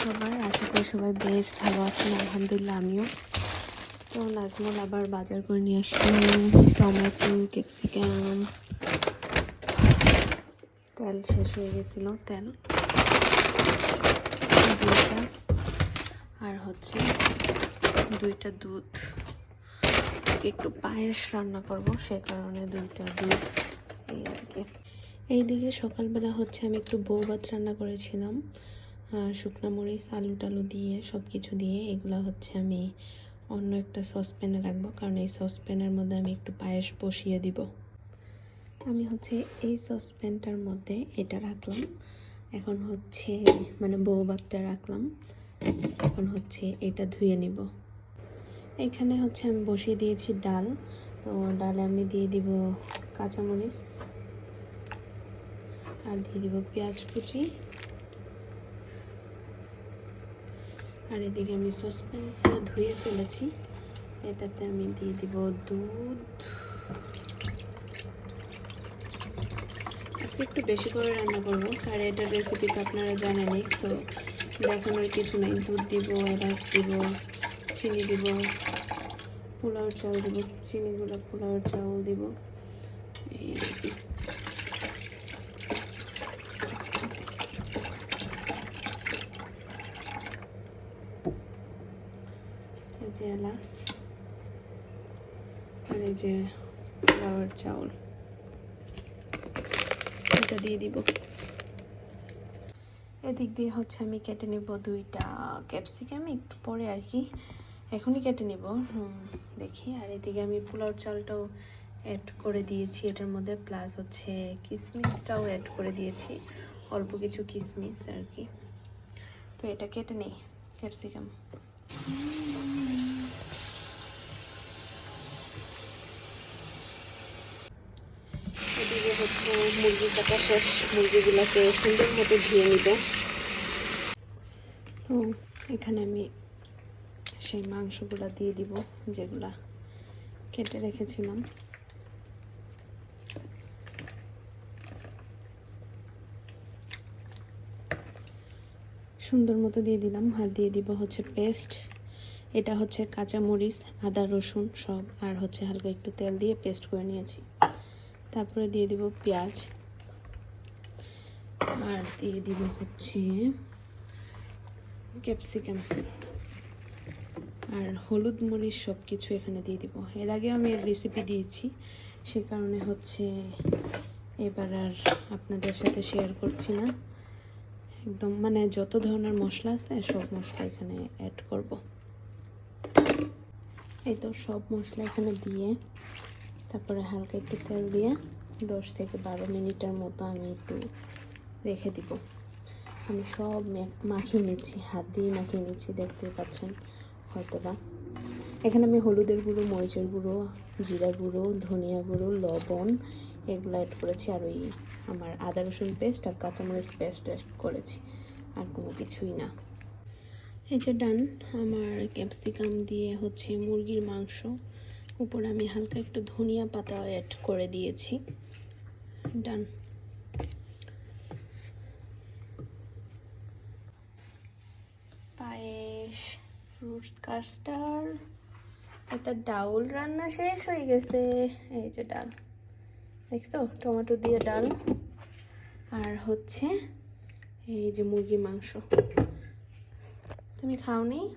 সবার, আশা করি সবাই বেশ ভালো আছেন, আলহামদুলিল্লাহ আমিও। তো নাজমুল, আবার বাজার করে নিয়ে আসলো টমেটো, ক্যাপসিকাম। তেল শেষ হয়ে গেছিল, তেল। আর হচ্ছে দুইটা দুধ। একটু পায়েস রান্না করব, সে কারণে দুইটা দুধ, এই আর কি। এইদিকে সকালবেলা হচ্ছে আমি একটু বউ ভাত রান্না করেছিলাম। শুকনো মরিচ আলু টালু দিয়ে সব কিছু দিয়ে এগুলা হচ্ছে আমি অন্য একটা সসপ্যানে রাখব। কারণ এই সসপ্যানের মধ্যে আমি একটু পায়েস বসিয়ে দিব। আমি হচ্ছে এই সসপ্যানটার মধ্যে এটা রাখলাম। এখন হচ্ছে মানে বউ বাচ্চা রাখলাম। এখন হচ্ছে এটা ধুয়ে নিব। এখানে হচ্ছে আমি বসিয়ে দিয়েছি ডাল। তো ডালে আমি দিয়ে দিব কাঁচামরিচ। আর দিয়ে দিব পেঁয়াজ কুচি। আর এদিকে আমি সসপ্যানটা ধুয়ে ফেলেছি। এটাতে আমি দিয়ে দিব দুধ। আজকে একটু বেশি করে রান্না করব, আর এটার রেসিপি তো আপনারা জানেনই সো দেখানোর কিছু নাই। দুধ দিব, এলাচ দিব, চিনি দিব, পোলাওর চাউল দিব, চিনিগুলো পোলাওর চাউল দিব। এই এই যে এলাচ আর এই যে পোলাওয়ার চাউল। এটা দিয়ে দিব। এদিক দিয়ে হচ্ছে আমি কেটে নেব দুইটা ক্যাপসিকাম, একটু পরে আর কি। এখনই কেটে নেব দেখি। আর এদিকে আমি পোলাও চালটাও অ্যাড করে দিয়েছি, এটার মধ্যে প্লাস হচ্ছে কিশমিশটাও অ্যাড করে দিয়েছি, অল্প কিছু কিশমিশ আর কি। তো এটা কেটে নেই, ক্যাপসিকাম। হচ্ছে মুরগি কাটা শেষ, মুরগিগুলোকে সুন্দর মতো ধুয়ে নিব। তো এখানে আমি সেই মাংসগুলো দিয়ে দিব, যেগুলা কেটে রেখেছিলাম। সুন্দর মতো দিয়ে দিলাম, আর দিয়ে দিব হচ্ছে পেস্ট। এটা হচ্ছে কাঁচা মরিচ আদা, রসুন সব, আর হচ্ছে হালকা একটু তেল দিয়ে পেস্ট করে নিয়েছি। তারপরে দিয়ে দিব পেঁয়াজ। আর দিয়ে দিব হচ্ছে ক্যাপসিকাম। আর হলুদ মরিচ সব কিছু এখানে দিয়ে দিব। এর আগে আমি এর রেসিপি দিয়েছি, সে কারণে হচ্ছে এবার আর আপনাদের সাথে শেয়ার করছি না। একদম মানে যত ধরনের মশলা আছে, সব মশলা এখানে অ্যাড করব। এই তো সব মশলা এখানে দিয়ে তারপরে হালকা একটু তেল দিয়ে দশ থেকে বারো মিনিটের মতো আমি একটু রেখে দিব। আমি সব মাখিয়ে নিচ্ছি, হাত দিয়ে মাখিয়ে নিচ্ছি, দেখতেই পাচ্ছেন হয়তো বা এখানে আমি হলুদের গুঁড়ো, মরিচের গুঁড়ো, জিরা গুঁড়ো, ধনিয়া গুঁড়ো, লবণ এগুলো অ্যাড করেছি, আর ওই আমার আদা রসুন পেস্ট আর কাঁচামরিচ পেস্ট অ্যাড করেছি, আর কোনো কিছুই না। এই যে ডান আমার ক্যাপসিকাম দিয়ে হচ্ছে মুরগির মাংস। উপরে আমি হালকা একটু ধনিয়া পাতা অ্যাড করে দিয়েছি। ডান পায়েস ফ্রুটস কাস্টার্ড একটা ডাউল রান্না শেষ হয়ে গেছে। এই যে ডাল। দেখছ? টমেটো দিয়ে ডাল। আর হচ্ছে এই যে মুরগির মাংস। তুমি খাওনি?